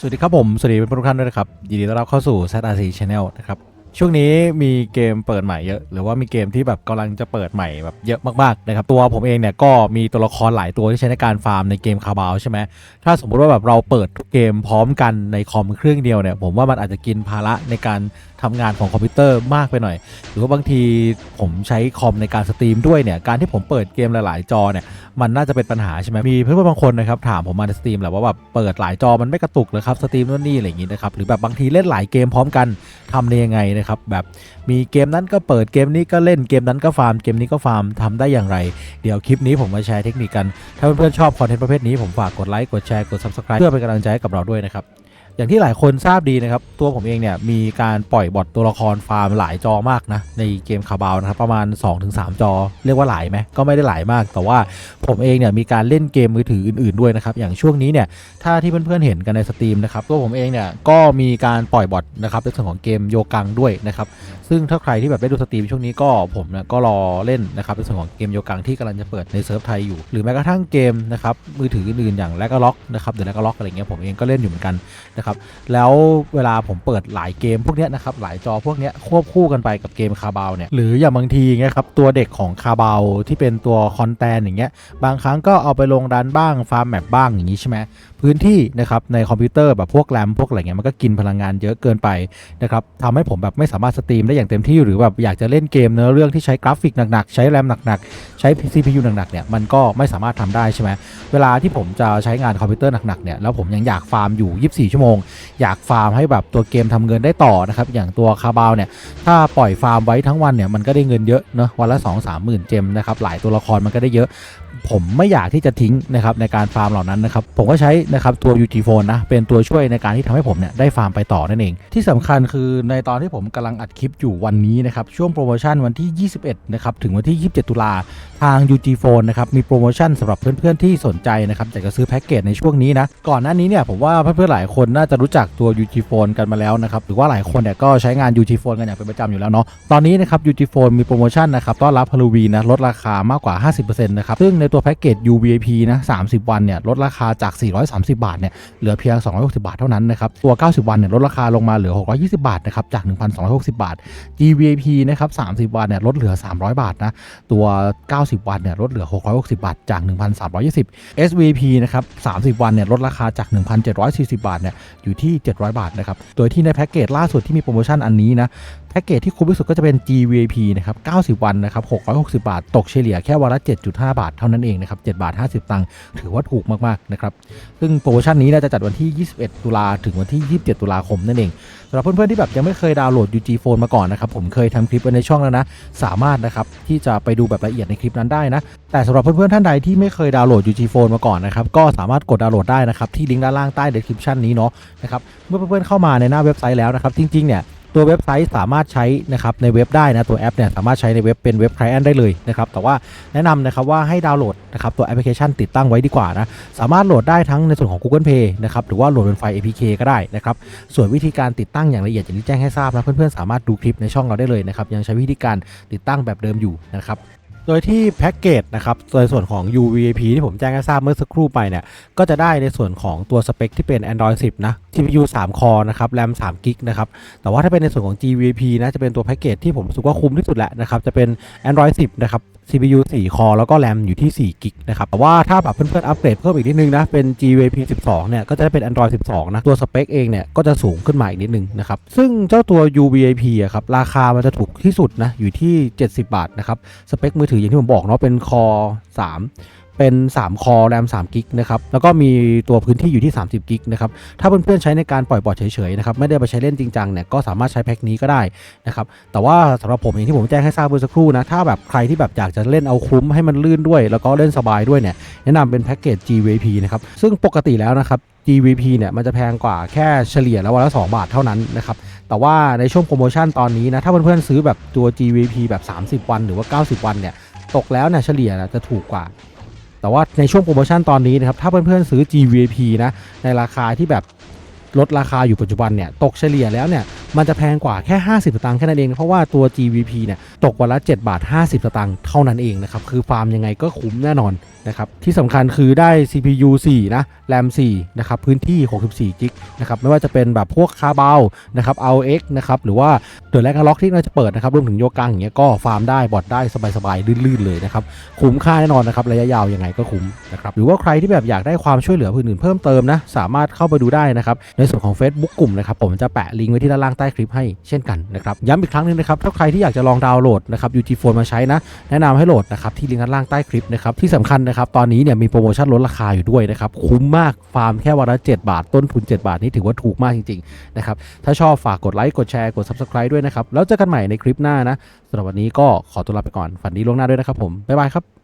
สวัสดีครับผม สวัสดีเป็นทุกท่านด้วยนะครับ ยินดีต้อนรับเข้าสู่ ZRC Channel นะครับ ช่วงนี้มีเกมเปิดใหม่เยอะหรือว่ามีเกมที่แบบกำลังจะเปิดใหม่แบบเยอะมากๆนะครับตัวผมเองเนี่ยก็มีตัวละครหลายตัวที่ใช้ในการฟาร์มในเกมคาบาวใช่ไหมถ้าสมมุติว่าแบบเราเปิดเกมพร้อมกันในคอมเครื่องเดียวเนี่ยผมว่ามันอาจจะกินภาระในการทำงานของคอมพิวเตอร์มากไปหน่อย หรือว่าบางทีผมใช้คอมในการสตรีมด้วยเนี่ยการที่ผมเปิดเกมหลาย ๆ จอเนี่ยมันน่าจะเป็นปัญหาใช่ไหมมีเพื่อนๆบางคนนะครับถามผมมาในสตรีมแหละว่าแบบเปิดหลายจอมันไม่กระตุกเลยครับสตรีมนู่นนี่อะไรอย่างงี้นะครับหรือแบบบางทีเล่นหลายเกมพร้อมกันทำได้ยังไงนะครับ แบบมีเกมนั้นก็เปิดเกมนี้ก็เล่นเกมนั้นก็ฟาร์มเกมนี้ก็ฟาร์มทำได้อย่างไร เดี๋ยวคลิปนี้ผมมาแชร์เทคนิคกัน ถ้าเพื่อนๆชอบคอนเทนต์ประเภทนี้ผมฝากกดไลค์กดแชร์กด subscribe เพื่อเป็นกำลังใจให้กับเราด้วยนะครับ อย่างที่หลายคนทราบดีนะครับ ตัวผมเองเนี่ยมีการปล่อยบอทตัวละครฟาร์มหลายจอมากนะ ในเกมคาบาวนะครับ ประมาณ 2-3 จอ เรียกว่าหลายไหมก็ไม่ได้หลายมาก แต่ว่าผมเองเนี่ยมีการเล่นเกมมือถืออื่นๆด้วยนะครับ อย่างช่วงนี้เนี่ยถ้าที่เพื่อนๆเห็นกันในสตรีมนะครับตัวผมเองเนี่ยก็มีการปล่อยบอทนะครับในส่วนของเกมโยกังด้วยนะครับซึ่งถ้าใครที่แบบได้ดูสตรีมช่วงนี้ก็ผมเนี่ยก็รอเล่นนะครับในส่วนของเกมโยกังที่กำลังจะเปิดในเซิร์ฟไทยอยู่ หรือแม้กระทั่งเกมนะครับมือถืออื่นๆอย่างแลกล็อกนะครับเดี๋ยวแลกล็อกอะไรเงี้ยผมเองก็เล่นอยู่เหมือนกันนะครับแล้วเวลาผมเปิดหลายเกมพวกเนี้ยนะครับหลายจอพวกเนี้ยควบคู่กันไปกับเกมคาบาวเนี่ยหรืออย่างบางทีเงี้ยครับตัวเด็กของคาบาวที่เป็นตัวคอนแทนอย่างเงี้ยบางครั้งก็เอาไปลงดันบ้างฟาร์มแมปบ้างอย่างนี้ใช่ไหมพื้นที่นะครับในคอมพิวเตอร์แบบพวกแรมพวกอะไรเงี้ยมันก็กินพลังงานเยอะเกินไปนะครับทำให้ผมแบบไม่สามารถสตรีมได้อย่างเต็มที่หรือแบบอยากจะเล่นเกมเนื้อเรื่องที่ใช้กราฟิกหนักๆ ใช้แรมหนักๆ ใช้ CPU หนักๆเนี่ยมันก็ไม่สามารถทำได้ใช่ไหมเวลาที่ผมจะใช้งานคอมพิวเตอร์หนักๆเนี่ยแล้วผมยังอยากฟาร์มอยู่ 24 ชั่วโมง อยากฟาร์มให้แบบตัวเกมทำเงินได้ต่อนะครับอย่างตัวคาบาวเนี่ยถ้าปล่อยฟาร์มไว้ทั้งวันเนี่ยมันก็ได้เงินเยอะเนอะวันละ 2 3หมื่นเจมนะครับหลายตัวละครมันก็ได้เยอะ ผมไม่อยากที่จะทิ้งนะครับในการฟาร์มเหล่านั้นนะครับผมก็ใช้นะครับตัว UT Phone นะเป็นตัวช่วยในการที่ทำให้ผมเนี่ยได้ฟาร์มไปต่อนั่นเอง ที่สำคัญคือในตอนที่ผมกำลังอัดคลิปอยู่วันนี้นะครับช่วงโปรโมชั่นวันที่ 21 นะครับถึงวันที่ 27 ตุลาทาง UT Phone นะครับมีโปรโมชั่นสำหรับเพื่อนๆที่สนใจนะครับอยากจะซื้อแพ็กเกจในช่วงนี้นะก่อนหน้านี้เนี่ยผมว่าเพื่อนๆหลายคนน่าจะรู้จักตัว UT Phone กันมาแล้วนะครับหรือว่าหลายคนเนี่ยก็ใช้งาน UT Phone กันอย่างเป็นประจำอยู่แล้วเนาะตอนนี้นะครับ UT Phone มีโปรโมชั่นนะครับต้อนรับฮาโลวีนนะลดราคามากกว่า 50%นะครับซึ่งในตัวแพ็กเกจ UVIP นะ30 วันเนี่ยลดราคาจาก430 บาทเนี่ยเหลือเพียง 260 บาทเท่านั้นนะครับตัว 90 วันเนี่ยลดราคาลงมาเหลือ 620 บาทนะครับจาก 1,260 บาท GVP นะครับ30 วันเนี่ยลดเหลือ 300 บาทนะตัว 90 วันเนี่ยลดเหลือ 660 บาทจาก 1,320 SVP นะครับ30 วันเนี่ยลดราคาจาก 1,740 บาทเนี่ยอยู่ที่ 700 บาทนะครับโดยที่ในแพ็กเกจล่าสุดที่มีโปรโมชั่นอันนี้นะแพ็กเกจที่คุ้มที่สุดก็จะเป็น GVP นะครับ 90 วันนะครับ 660 บาท ตกเฉลี่ยแค่วันละ 7.5 บาทเท่านั้นเองนะครับ 7 บาท 50 ตังค์ ถือว่าถูกมาก ๆ นะครับ ซึ่งโปรโมชั่นนี้นะจะจัดวันที่ 21 ตุลาถึงวันที่ 27 ตุลาคมนั่นเองสำหรับเพื่อนๆที่แบบยังไม่เคยดาวน์โหลด UG Phone มาก่อนนะครับผมเคยทำคลิปไว้ในช่องแล้วนะ สามารถนะครับที่จะไปดูแบบละเอียดในคลิปนั้นได้นะ แต่สำหรับเพื่อนๆท่านใดที่ไม่เคยดาวน์โหลด UG Phone มาก่อนนะครับก็สามารถกดดาวน์โหลดได้นะครับที่ลิงก์ด้านล่างใต้ description นี้เนาะนะครับเมื่อเพื่อนๆเข้ามาในหน้าเว็บไซต์แล้วนะครับจริงๆเนี่ย ตัวเว็บไซต์สามารถใช้นะครับในเว็บได้นะตัวแอปเนี่ยสามารถใช้ในเว็บเป็นเว็บไคลเอนต์ได้เลยนะครับแต่ว่าแนะนำนะครับว่าให้ดาวน์โหลดนะครับตัวแอปพลิเคชันติดตั้งไว้ดีกว่านะสามารถโหลดได้ทั้งในส่วนของ Google Play นะครับหรือว่าโหลดเป็นไฟล์ APK ก็ได้นะครับส่วนวิธีการติดตั้งอย่างละเอียดอย่างที่แจ้งให้ทราบนะเพื่อนๆสามารถดูคลิปในช่องเราได้เลยนะครับยังใช้วิธีการติดตั้งแบบเดิมอยู่นะครับ โดยที่แพ็กเกจนะครับในส่วนของ UVP ที่ผมแจ้งให้ทราบเมื่อสักครู่ไปเนี่ย ก็จะได้ในส่วนของตัวสเปคที่เป็น Android 10 นะ CPU 3 คอนะครับแรม3กิกนะครับ แต่ว่าถ้าเป็นในส่วนของ GVP นะ จะเป็นตัวแพ็กเกจที่ผมรู้สึกว่าคุ้มที่สุดแหละนะครับ จะเป็น Android 10 นะครับ CPU 4 คอแล้วก็แรมอยู่ที่4กิกนะครับแต่ว่าถ้าแบบเพื่อนๆอัปเกรดเพิ่มอีกนิดนึงนะ เป็น GVP 12 เนี่ย ก็จะได้เป็น Android 12 นะ ตัวสเปคเองเนี่ย ก็จะสูงขึ้นมาอีกนิดนึงนะครับ ซึ่งเจ้าตัว UVIP อะครับ ราคามันจะถูกที่สุดนะ อยู่ที่ 70 บาทนะครับ สเปคมือถืออย่างที่ผมบอกเนาะ เป็นคอ3 เป็น 3 คอแรม3กิกนะครับแล้วก็มีตัวพื้นที่อยู่ที่ 30กิกนะครับถ้าเพื่อนๆใช้ในการปล่อยบอทเฉยๆนะครับไม่ได้ไปใช้เล่นจริงจังเนี่ยก็สามารถใช้แพ็คนี้ก็ได้นะครับแต่ว่าสำหรับผมเองที่ผมแจ้งให้ทราบเมื่อสักครู่นะถ้าแบบใครที่แบบอยากจะเล่นเอาคุ้มให้มันลื่นด้วย แล้วก็เล่นสบายด้วยเนี่ยแนะนำเป็นแพ็กเกจ GVP นะครับซึ่งปกติแล้วนะครับ GVP เนี่ยมันจะแพงกว่าแค่เฉลี่ยแล้ววันละ 2 บาทเท่านั้นนะครับแต่ว่าในช่วงโปรโมชั่นตอนนี้นะถ้าเพื่อนๆซื้อแบบตัว GVP แบบ 30 วันหรือว่า 90 วันเนี่ยตกแล้วเนี่ยเฉลี่ยจะถูกกว่า แต่ว่าในช่วงโปรโมชั่นตอนนี้นะครับถ้าเพื่อนๆซื้อ GVP นะในราคาที่แบบลดราคาอยู่ปัจจุบันเนี่ยตกเฉลี่ยแล้วเนี่ยมันจะแพงกว่าแค่ 50สตางค์แค่นั้นเอง เพราะว่าตัว GVP เนี่ยตกวันละ7บาท50สตางค์เท่านั้นเองนะครับคือฟาร์มยังไงก็คุ้มแน่นอน นะครับที่สำคัญคือได้ CPU 4 นะ RAM 4 นะครับ พื้นที่ 64จิกนะครับ ไม่ว่าจะเป็นแบบพวกคาบาลนะครับ AUX นะครับ หรือว่าเดอะแลกล็อกที่เราจะเปิดนะครับ รวมถึงโยกังอย่างเงี้ยก็ฟาร์มได้บอทได้สบายๆ ลื่นๆ เลยนะครับ คุ้มค่าแน่นอนนะครับ ระยะยาวยังไงก็คุ้มนะครับ หรือว่าใครที่แบบอยากได้ความช่วยเหลืออื่นๆเพิ่มเติมนะ สามารถเข้าไปดูได้นะครับ ในส่วนของ Facebook กลุ่มนะครับ ผมจะแปะลิงก์ไว้ที่ด้านล่างใต้คลิปให้เช่นกันนะครับ ย้ำอีกครั้งหนึงนะครับถ้าใครที่อยากจะลองดาวน์โหลดนะครับ UT Phone มาใช้นะแนะนำให้โหลดนะครับที่ลิงก์ด้านล่างใต้คลิปนะครับที่สำคัญนะครับตอนนี้เนี่ยมีโปรโมชั่นลดราคาอยู่ด้วยนะครับคุ้มมากฟาร์มแค่วันละ 7 บาท ต้นทุน 7 บาทนี่ถือว่าถูกมากจริงๆนะครับถ้าชอบฝากกดไลค์กดแชร์กด Subscribe ด้วยนะครับแล้วเจอกันใหม่ในคลิปหน้านะสำหรับวันนี้ก็ขอตัวลาไปก่อนฝันดีล่วงหน้าด้วยนะครับผมบ๊ายบายครับ